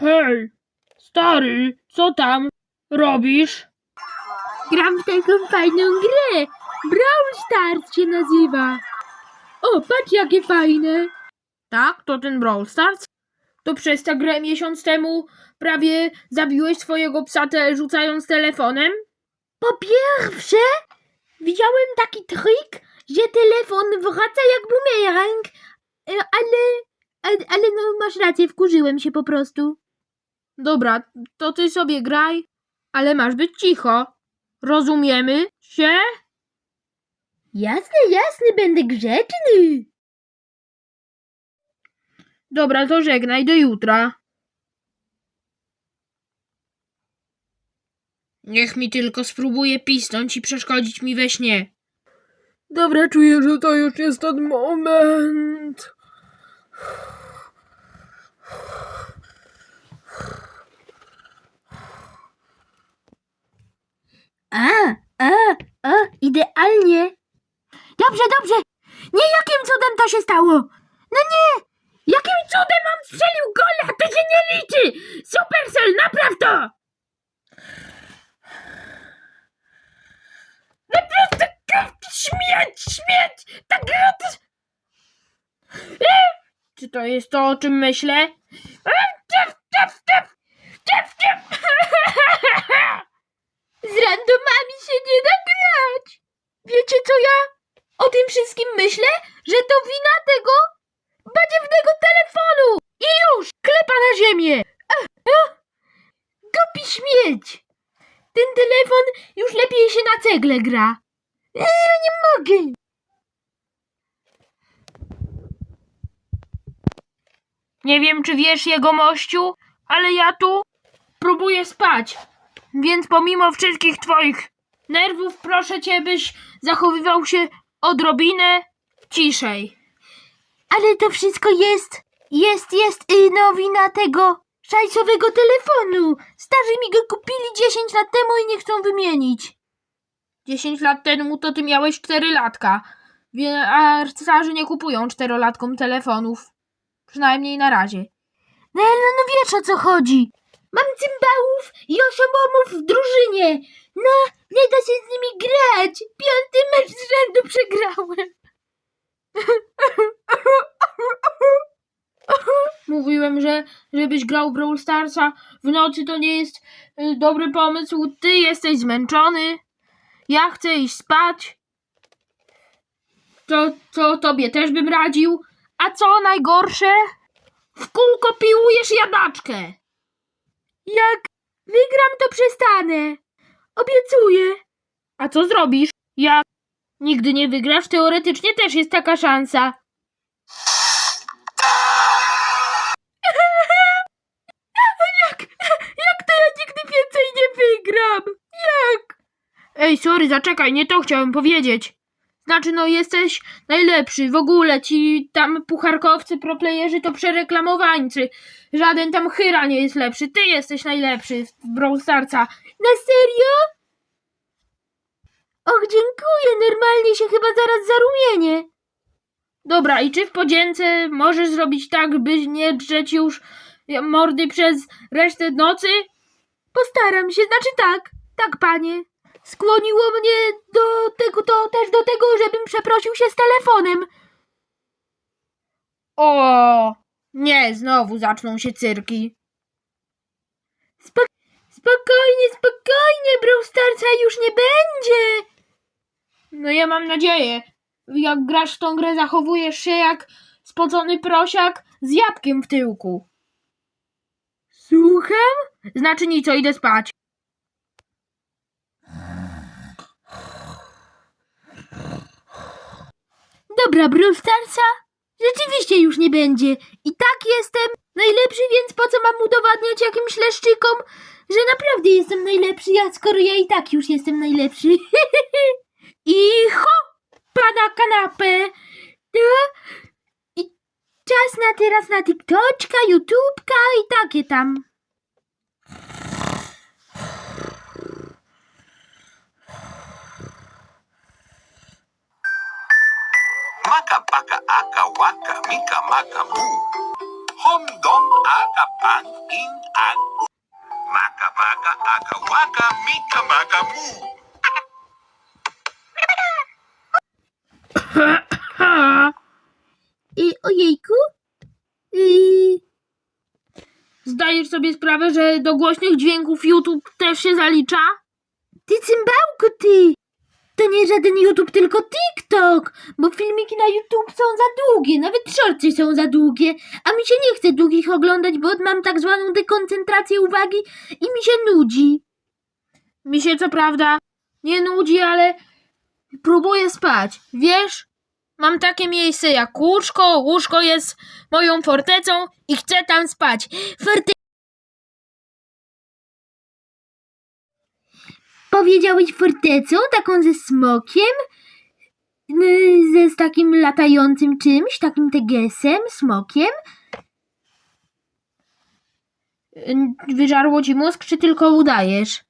Hej, stary, co tam robisz? Gram w taką fajną grę. Brawl Stars się nazywa. O, patrz jakie fajne. Tak, to ten Brawl Stars? To przez tę grę miesiąc temu prawie zabiłeś swojego psa te, rzucając telefonem? Po pierwsze, widziałem taki trik, że telefon wraca jak bumerang, E, ale, ale, ale no masz rację, wkurzyłem się po prostu. Dobra, to ty sobie graj, ale masz być cicho. Rozumiemy się? Jasne, jasne, będę grzeczny. Dobra, to żegnaj do jutra. Niech mi tylko spróbuje pisnąć i przeszkodzić mi we śnie. Dobra, czuję, że to już jest ten moment. A, a, a, idealnie. Dobrze, dobrze. Nie, jakim cudem to się stało? No nie! Jakim cudem on strzelił gola? To się nie liczy! Supercell, napraw to! Naprawdę, śmieć, śmieć! Ta gra to... Czy to jest to, o czym myślę? Ciep, ciep, ciep, ciep, ciep. Z randomami się nie da grać. Wiecie co ja o tym wszystkim myślę? Że to wina tego badziewnego telefonu. I już, klepa na ziemię. Ach, ach. Głupi śmieć. Ten telefon już lepiej się na cegle gra. Ja nie mogę. Nie wiem, czy wiesz, jego mościu, ale ja tu próbuję spać. Więc pomimo wszystkich twoich nerwów, proszę cię, byś zachowywał się odrobinę ciszej. Ale to wszystko jest, jest, jest y, no wina tego szajsowego telefonu. Starzy mi go kupili 10 lat temu i nie chcą wymienić. 10 lat temu to ty miałeś 4 latka. A starzy nie kupują czterolatkom telefonów. Przynajmniej na razie. No, no, no wiesz o co chodzi. Mam cymbałów i oszomomów w drużynie. No, nie da się z nimi grać. Piąty mecz z rzędu przegrałem. Mówiłem, że żebyś grał w Brawl Starsa w nocy to nie jest y, dobry pomysł. Ty jesteś zmęczony. Ja chcę iść spać. To, to tobie też bym radził. A co najgorsze? W kółko piłujesz jadaczkę. Jak wygram, to przestanę. Obiecuję. A co zrobisz? Jak nigdy nie wygrasz, teoretycznie też jest taka szansa. Jak, jak to ja nigdy więcej nie wygram? Jak? Ej, sorry, zaczekaj, nie to chciałem powiedzieć. Znaczy, no jesteś najlepszy. W ogóle ci tam pucharkowcy, proplayerzy to przereklamowańcy. Żaden tam chyra nie jest lepszy. Ty jesteś najlepszy w Brawl. Na serio? Och, dziękuję. Normalnie się chyba zaraz zarumienię. Dobra, i czy w podzięce możesz zrobić tak, by nie drzeć już mordy przez resztę nocy? Postaram się, znaczy tak, tak, panie. Skłoniło mnie do tego, to też do tego, żebym przeprosił się z telefonem. O, nie, znowu zaczną się cyrki. Spok- spokojnie, spokojnie, Brawl Starsa już nie będzie. No ja mam nadzieję. Jak grasz w tą grę, zachowujesz się jak spocony prosiak z jabłkiem w tyłku. Słucham? Znaczy nic, idę spać. Dobra, Brawl Starsa rzeczywiście już nie będzie. I tak jestem najlepszy, więc po co mam udowadniać jakimś leszczykom, że naprawdę jestem najlepszy, ja skoro ja i tak już jestem najlepszy. I ho! Pana kanapę! I czas na teraz na TikToczka, YouTubka i takie tam. Waka mika maka mu. Hom dong aga pang in ang Maka maka aga waka mika maka mu. Y, ojejku? Y, Zdajesz sobie sprawę, że do głośnych dźwięków YouTube też się zalicza? ty cymbałku, ty! To nie żaden YouTube, tylko TikTok, bo filmiki na YouTube są za długie, nawet shortsy są za długie, a mi się nie chce długich oglądać, bo mam tak zwaną dekoncentrację uwagi i mi się nudzi. Mi się co prawda nie nudzi, ale próbuję spać. Wiesz, mam takie miejsce jak łóżko. Łóżko jest moją fortecą i chcę tam spać. Forte... Powiedziałeś fortecą, taką ze smokiem? Ze z takim latającym czymś, takim tegesem, smokiem? Wyżarło ci mózg, czy tylko udajesz?